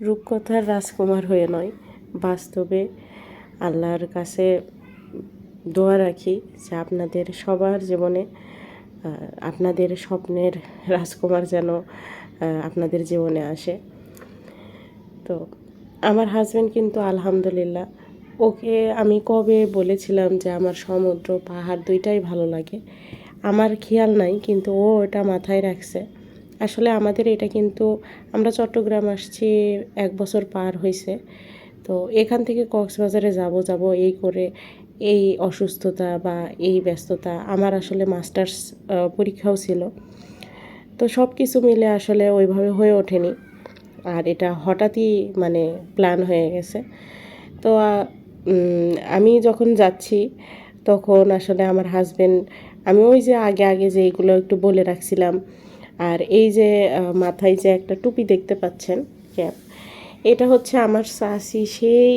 রূপকথার রাজকুমার হয়ে নয়, বাস্তবে আল্লাহর কাছে দোয়া রাখি যে আপনাদের সবার জীবনে আপনাদের স্বপ্নের রাজকুমার যেন আপনাদের জীবনে আসে। তো আমার হাজব্যান্ড কিন্তু আলহামদুলিল্লাহ, ওকে আমি কবে বলেছিলাম যে আমার সমুদ্র, পাহাড় দুইটাই ভালো লাগে। আমার খেয়াল নাই, কিন্তু ও এটা মাথায় রাখছে। আসলে আমাদের এটা কিন্তু, আমরা চট্টগ্রাম আসছি এক বছর পার হয়েছে তো এখান থেকে কক্সবাজারে যাব যাব এই করে এই অসুস্থতা বা এই ব্যস্ততা আমার আসলে মাস্টার্স পরীক্ষাও ছিল। তো সব কিছু মিলে আসলে ওইভাবে হয়ে ওঠেনি। আর এটা হঠাৎই মানে প্ল্যান হয়ে গেছে। তো আমি যখন যাচ্ছি, তখন আসলে আমার হাজবেন্ড আমি ওই যে আগে আগে যে এইগুলো একটু বলে রাখছিলাম আর এই যে মাথায় যে একটা টুপি দেখতে পাচ্ছেন, ক্যাপ, এটা হচ্ছে আমার চাষি সেই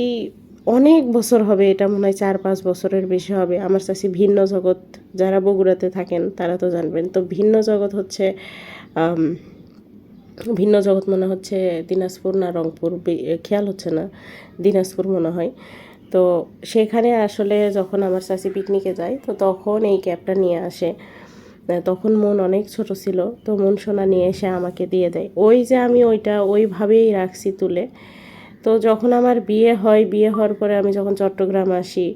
অনেক বছর হবে, এটা মনে হয় চার পাঁচ বছরের বেশি হবে। আমার চাষি ভিন্ন জগৎ, যারা বগুড়াতে থাকেন, তারা তো জানবেন। তো ভিন্ন জগৎ হচ্ছে ভিন্ন জগৎ মনে হচ্ছে দিনাজপুর না রংপুর খেয়াল হচ্ছে না, দিনাজপুর মনে হয়। তো সেখানে আসলে যখন আমার চাষি পিকনিকে যায়, তো তখন এই ক্যাবটা নিয়ে আসে। তখন মন অনেক ছোট ছিল, তো মন সোনা নিয়ে এসে আমাকে দিয়ে দেয়। ওই যে আমি ওইটা ওইভাবেই রাখছি তুলে। তো যখন আমার বিয়ে হয়, বিয়ে হওয়ার পরে আমি যখন চট্টগ্রাম আসি,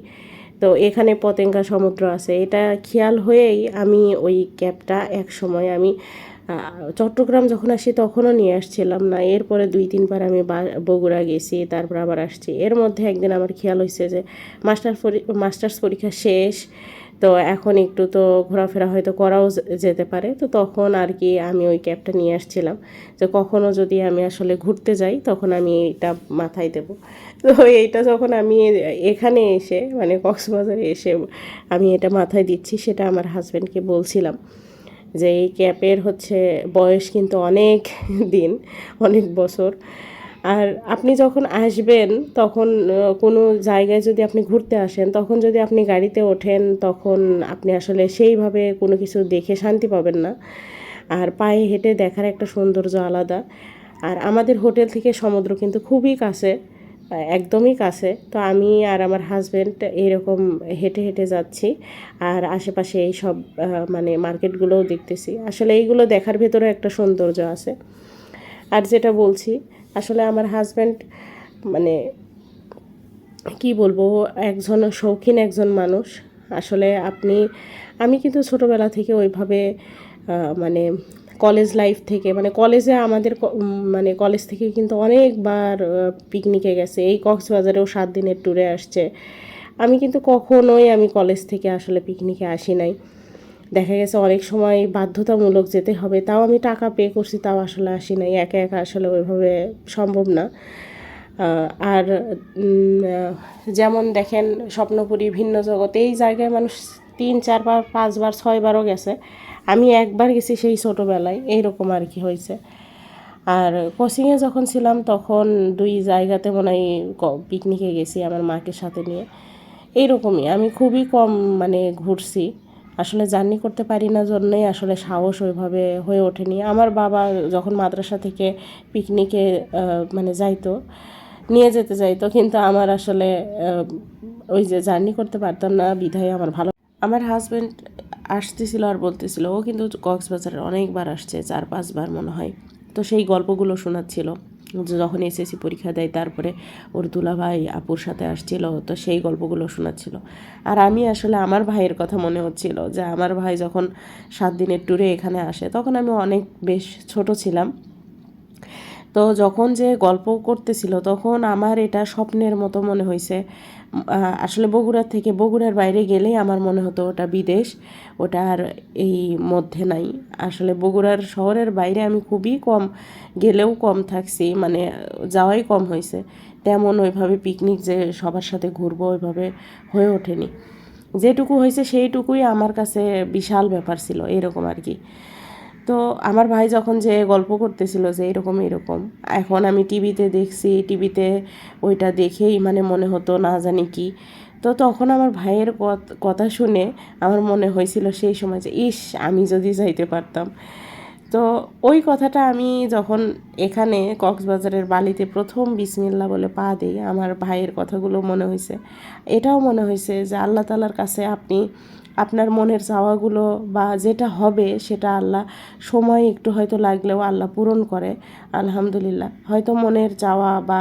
তো এখানে পতেঙ্গা সমুদ্র আছে। এটা খেয়াল হয়েই আমি ওই ক্যাবটা এক সময় আমি চট্টগ্রাম যখন আসি তখনও নিয়ে আসছিলাম না। এরপরে দুই, তিনবার আমি বগুড়া গেছি, তারপর আবার আসছি। এর মধ্যে একদিন আমার খেয়াল হয়েছে যে, মাস্টার মাস্টার্স পরীক্ষা শেষ তো এখন একটু তো ঘোরাফেরা হয়তো করাও যেতে পারে। তো তখন আর কি আমি ওই ক্যাবটা নিয়ে আসছিলাম। যে কখনও যদি আমি আসলে ঘুরতে যাই, তখন আমি এটা মাথায় দেব। তো এইটা যখন আমি এখানে এসে মানে কক্সবাজারে এসে আমি এটা মাথায় দিচ্ছি, সেটা আমার হাজব্যান্ডকে বলছিলাম যে, এই ক্যাপের হচ্ছে বয়স কিন্তু অনেক দিন, অনেক বছর। আর আপনি যখন আসবেন, তখন কোনো জায়গায় যদি আপনি ঘুরতে আসেন, তখন যদি আপনি গাড়িতে ওঠেন, তখন আপনি আসলে সেইভাবে কোনো কিছু দেখে শান্তি পাবেন না। আর পায়ে হেঁটে দেখার একটা সৌন্দর্য আলাদা। আর আমাদের হোটেল থেকে সমুদ্র কিন্তু খুবই কাছে, একদমই কাছে। তো আমি আর আমার হাজব্যান্ড এরকম হেঁটে হেঁটে যাচ্ছি। আর আশেপাশে এই সব মানে মার্কেটগুলোও দেখতেছি। আসলে এইগুলো দেখার ভেতরে একটা সৌন্দর্য আছে। আর যেটা বলছি আসলে আমার হাজব্যান্ড মানে কি বলব, একজন শৌখিন একজন মানুষ। আসলে আপনি, আমি কিন্তু ছোটোবেলা থেকে ওইভাবে মানে কলেজ লাইফ থেকে মানে কলেজে আমাদের মানে কলেজ থেকে কিন্তু অনেকবার পিকনিকে গেছে। এই কক্সবাজারেও সাত দিনের ট্যুরে আসছে। আমি কিন্তু কখনোই আমি কলেজ থেকে আসলে পিকনিকে আসি নাই। দেখা গেছে অনেক সময় বাধ্যতামূলক যেতে হবে, তাও আমি টাকা পে করছি, তাও আসলে আসি নাই, একা একা আসলে ওইভাবে সম্ভব না। আর যেমন দেখেন স্বপ্নপুরী ভিন্ন জগৎ এই জায়গায় মানুষ তিন চারবার পাঁচবার ছয়বারও গেছে। আমি একবার গেছি সেই ছোটোবেলায়, এইরকম আর কি হয়েছে। আর কোচিংয়ে যখন ছিলাম, তখন দুই জায়গাতে মনে হয় পিকনিকে গেছি আমার মাকে সাথে নিয়ে। এইরকমই, আমি খুবই কম মানে ঘুরছি। আসলে জার্নি করতে পারি না জন্যই আসলে সাহস ওইভাবে হয়ে ওঠেনি। আমার বাবা যখন মাদ্রাসা থেকে পিকনিকে মানে যাইতো, নিয়ে যেতে চাইতো কিন্তু আমার আসলে ওই যে জার্নি করতে পারতাম না, বিধায় আমার ভালো আমার হাজব্যান্ড আসতেছিল আর বলতেছিল, ও কিন্তু কক্সবাজারে অনেকবার আসছে চার পাঁচবার মনে হয়। তো সেই গল্পগুলো শোনাচ্ছিল। যখন এসএসসি পরীক্ষা দেয়, তারপরে ওর দুলা ভাই আপুর সাথে আসছিল, তো সেই গল্পগুলো শোনাচ্ছিল। আর আমি আসলে আমার ভাইয়ের কথা মনে হচ্ছিল যে, আমার ভাই যখন সাত দিনের ট্যুরে এখানে আসে, তখন আমি অনেক বেশ ছোট ছিলাম। তো যখন যে গল্প করতেছিল, তখন আমার এটা স্বপ্নের মতো মনে হয়েছে আসলে বগুড়ার থেকে বগুড়ার বাইরে গেলেই আমার মনে হতো ওটা বিদেশ, ওটা আর এই মধ্যে নাই। আসলে বগুড়ার শহরের বাইরে আমি খুবই কম গেলেও কম থাকছি মানে যাওয়াই কম হয়েছে তেমন ওইভাবে পিকনিক যে সবার সাথে ঘুরবো ওইভাবে হয়ে ওঠেনি। যেটুকু হয়েছে সেইটুকুই আমার কাছে বিশাল ব্যাপার ছিল, এরকম আর কি। তো আমার ভাই যখন যে গল্প করতেছিল যে এরকম এরকম, এখন আমি টিভিতে দেখছি, টিভিতে ওইটা দেখেই মানে মনে হতো না জানি কি। তো তখন আমার ভাইয়ের কথা শুনে আমার মনে হয়েছিল সেই সময় যে, ইস, আমি যদি যাইতে পারতাম। তো ওই কথাটা আমি যখন এখানে কক্সবাজারের বালিতে প্রথম বিসমিল্লা বলে পা দিই, আমার ভাইয়ের কথাগুলো মনে হয়েছে। এটাও মনে হয়েছে যে আল্লাহ তালার কাছে আপনি আপনার মনের চাওয়াগুলো বা যেটা হবে সেটা আল্লাহ সময় একটু হয়তো লাগলেও আল্লাহ পূরণ করে, আলহামদুলিল্লাহ। হয়তো মনের চাওয়া বা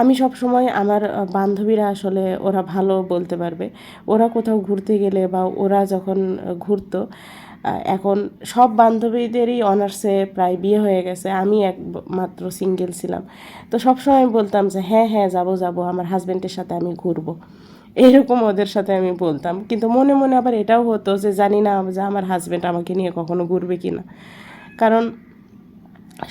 আমি সব সময় আমার বান্ধবীরা আসলে ওরা ভালো বলতে পারবে। ওরা কোথাও ঘুরতে গেলে বা ওরা যখন ঘুরতো এখন সব বান্ধবীদেরই অনার্সে প্রায় বিয়ে হয়ে গেছে, আমি একমাত্র সিঙ্গেল ছিলাম। তো সবসময় বলতাম যে হ্যাঁ হ্যাঁ যাব যাব, আমার হাজব্যান্ডের সাথে আমি ঘুরবো। এরকম ওদের সাথে আমি বলতাম। কিন্তু মনে মনে আবার এটাও হতো যে জানি না যে আমার হাজব্যান্ড আমাকে নিয়ে কখনো ঘুরবে কি না কারণ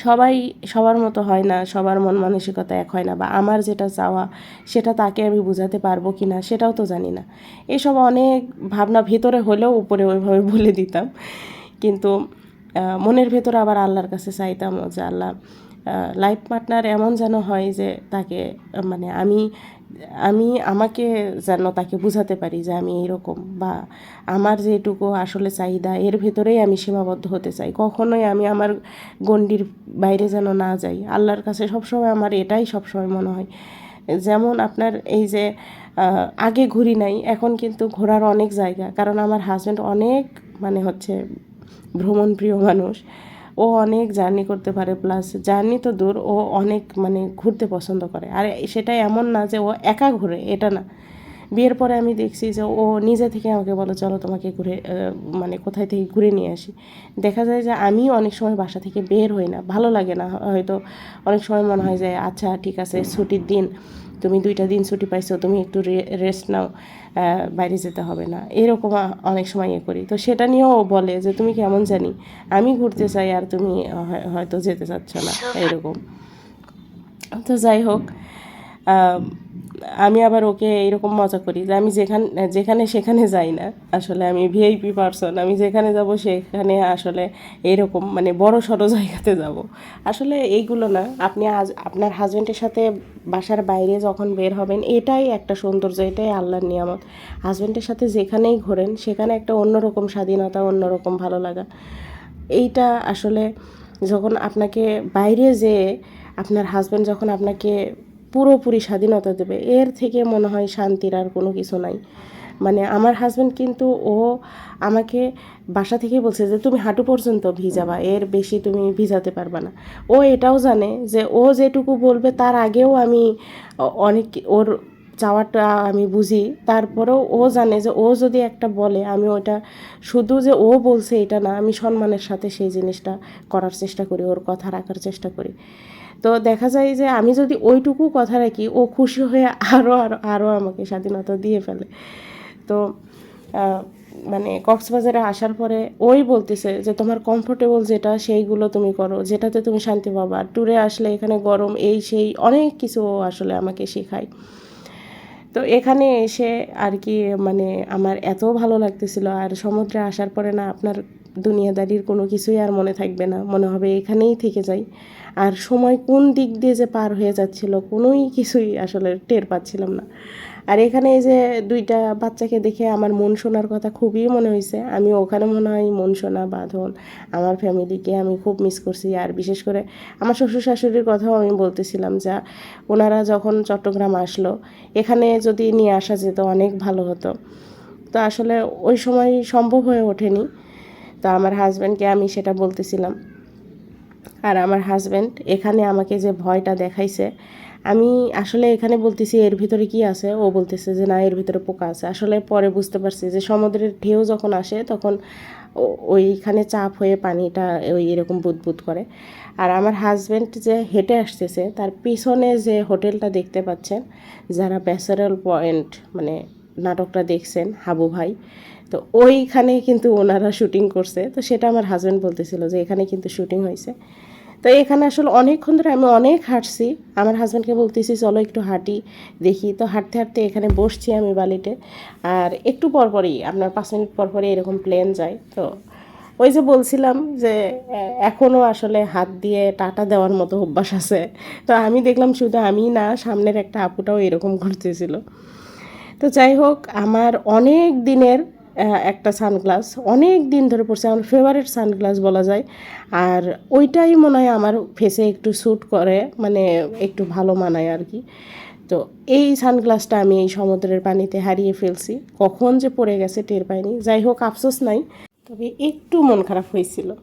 সবাই, সবার মতো হয় না, সবার মন মানসিকতা এক হয় না বা আমার যেটা চাওয়া সেটা তাকে আমি বোঝাতে পারব কি না সেটাও তো জানি না। এসব অনেক ভাবনা ভেতরে হলেও উপরে ওইভাবে বলে দিতাম। কিন্তু মনের ভেতরে আবার আল্লাহর কাছে চাইতাম যে আল্লাহ লাইফ পার্টনার এমন যেন হয় যে তাকে মানে আমি আমি আমাকে যেন তাকে বোঝাতে পারি যে আমি এইরকম বা আমার যেটুকু আসলে চাহিদা, এর ভেতরেই আমি সীমাবদ্ধ হতে চাই। কখনোই আমি আমার গণ্ডির বাইরে যেন না যাই। আল্লাহর কাছে সবসময় আমার এটাই সবসময় মনে হয়। যেমন আপনার এই যে আগে ঘুরি নাই, এখন কিন্তু ঘোরার অনেক জায়গা। কারণ আমার হাজব্যান্ড অনেক মানে হচ্ছে ভ্রমণপ্রিয় মানুষ। ও অনেক জার্নি করতে পারে প্লাস জার্নি তো দূর, ও অনেক মানে ঘুরতে পছন্দ করে। আর সেটা এমন না যে ও একা ঘুরে, এটা না। বিয়ের পরে আমি দেখছি যে ও নিজে থেকে আমাকে বলো চলো তোমাকে ঘুরে মানে কোথায় থেকে ঘুরে নিয়ে আসি। দেখা যায় যে আমি অনেক সময় বাসা থেকে বের হই না ভালো লাগে না হয়তো অনেক সময় মনে হয় যে আচ্ছা ঠিক আছে ছুটির দিন তুমি দুইটা দিন ছুটি পাইছো তুমি একটু রেস্ট নাও। বাইরে যেতে হবে না এরকম অনেক সময় ইয়ে করি। তো সেটা নিয়েও ও বলে যে তুমি কেমন জানি আমি ঘুরতে চাই আর তুমি হয়- হয়তো যেতে চাচ্ছ না এরকম। তো যাই হোক আম, আবার ওকে এরকম মজা করি যে আমি যেখানে যেখানে সেখানে যাই না। আসলে আমি ভিআইপি পার্সন আমি যেখানে যাব সেখানে আসলে এরকম মানে বড় সড়ো জায়গাতে যাব। আসলে এইগুলো না আপনি আজ আপনার হাজব্যান্ডের সাথে বাসার বাইরে যখন বের হবেন এটাই একটা সৌন্দর্য এটাই আল্লাহর নিয়ামত। হাজব্যান্ডের সাথে যেখানেই ঘোরেন সেখানে একটা অন্যরকম স্বাধীনতা অন্যরকম ভালো লাগা। এইটা আসলে যখন আপনাকে বাইরে যেয়ে আপনার হাজব্যান্ড যখন আপনাকে পুরোপুরি স্বাধীনতা দেবে। এর থেকে মনে হয় শান্তির আর কোনো কিছু নাই। মানে আমার হাজব্যান্ড কিন্তু ও আমাকে বাসা থেকে বলছে যে, তুমি হাঁটু পর্যন্ত ভিজাবা, এর বেশি তুমি ভিজাতে পারবে না। ও এটাও জানে যে, ও যেটুকু বলবে তার আগেও আমি অনেক ওর চাওয়াটা আমি বুঝি। তারপরেও ও জানে যে ও যদি একটা বলে, আমি ওটা শুধু যে ও বলছে এটা না, আমি সম্মানের সাথে সেই জিনিসটা করার চেষ্টা করি, ওর কথা রাখার চেষ্টা করি। তো দেখা যায় যে আমি যদি ওইটুকু কথা রাখি, ও খুশি হয়ে আরও আরও আরও আমাকে স্বাধীনতা দিয়ে ফেলে। তো মানে কক্সবাজারে আসার পরে ওই বলতেছে যে, তোমার কমফোর্টেবল যেটা, সেইগুলো তুমি করো, যেটাতে তুমি শান্তি পাবা। ট্যুরে আসলে এখানে গরম, এই, সেই, অনেক কিছু আসলে আমাকে শেখায়। তো এখানে এসে আর কি মানে আমার এত ভালো লাগতেছিল আর সমুদ্রে আসার পরে না আপনার দুনিয়াদারির কোনো কিছুই আর মনে থাকবে না, মনে হবে এখানেই থেকে যাই। আর সময় কোন দিক দিয়ে যে পার হয়ে যাচ্ছিল কোনোই কিছুই আসলে টের পাচ্ছিলাম না। আর এখানে এই যে দুইটা বাচ্চাকে দেখে আমার মন শোনার কথা খুবই মনে হয়েছে আমি ওখানে মনে হয় মন শোনা বাঁধন। আমার ফ্যামিলিকে আমি খুব মিস করছি। আর বিশেষ করে আমার শ্বশুর শাশুড়ির কথাও আমি বলতেছিলাম যা, ওনারা যখন চট্টগ্রাম আসলো, এখানে যদি নিয়ে আসা যেত অনেক ভালো হতো। তো আসলে ওই সময় সম্ভব হয়ে ওঠেনি। তো আমার হাজব্যান্ডকে আমি সেটা বলতেছিলাম। আর আমার হাজব্যান্ড এখানে আমাকে যে ভয়টা দেখাইছে আমি আসলে এখানে বলতেছি, এর ভিতরে কি আছে? ও বলতেছে যে, না, এর ভিতরে পোকা আছে। আসলে পরে বুঝতে পারছি যে, সমুদ্রের ঢেউ যখন আসে, তখন ওইখানে চাপ হয়ে পানিটা ওই এরকম বুদবুদ করে। আর আমার হাজব্যান্ড যে, হেঁটে আসতেছে, তার পিছনে যে, হোটেলটা দেখতে পাচ্ছেন, যারা ব্যাসারাল পয়েন্ট মানে নাটকটা দেখছেন, হাবু ভাই, তো ওইখানে কিন্তু ওনারা শুটিং করছে। তো সেটা আমার হাজব্যান্ড বলতেছিল যে, এখানে কিন্তু শুটিং হয়েছে। তো এখানে আসলে অনেকক্ষণ ধরে আমি অনেক হাঁটছি। আমার হাজব্যান্ডকে বলতেছি, চলো একটু হাঁটি, দেখি। তো হাঁটতে হাঁটতে এখানে বসছি আমি বালিতে। আর একটু পরপরই আপনার পাঁচ মিনিট পরপরই এরকম প্লেন যায়। তো ওই যে বলছিলাম যে এখনও আসলে হাত দিয়ে টাটা দেওয়ার মতো অভ্যাস আছে। তো আমি দেখলাম শুধু আমি না, সামনের একটা আপুটাও এরকম করতেছিল। তো যাই হোক, আমার অনেক দিনের একটা সানগ্লাস। অনেক দিন ধরে পড়ছে আমার ফেভারিট সানগ্লাস বলা যায়। আর ওইটাই মনে হয় আমার ফেসে একটু স্যুট করে মানে একটু ভালো মানায় আর কি। তো এই সানগ্লাসটা আমি এই সমুদ্রের পানিতে হারিয়ে ফেলছি। কখন যে পড়ে গেছে টের পাইনি। যাই হোক, আফসোস নাই। তবে একটু মন খারাপ হয়েছিল।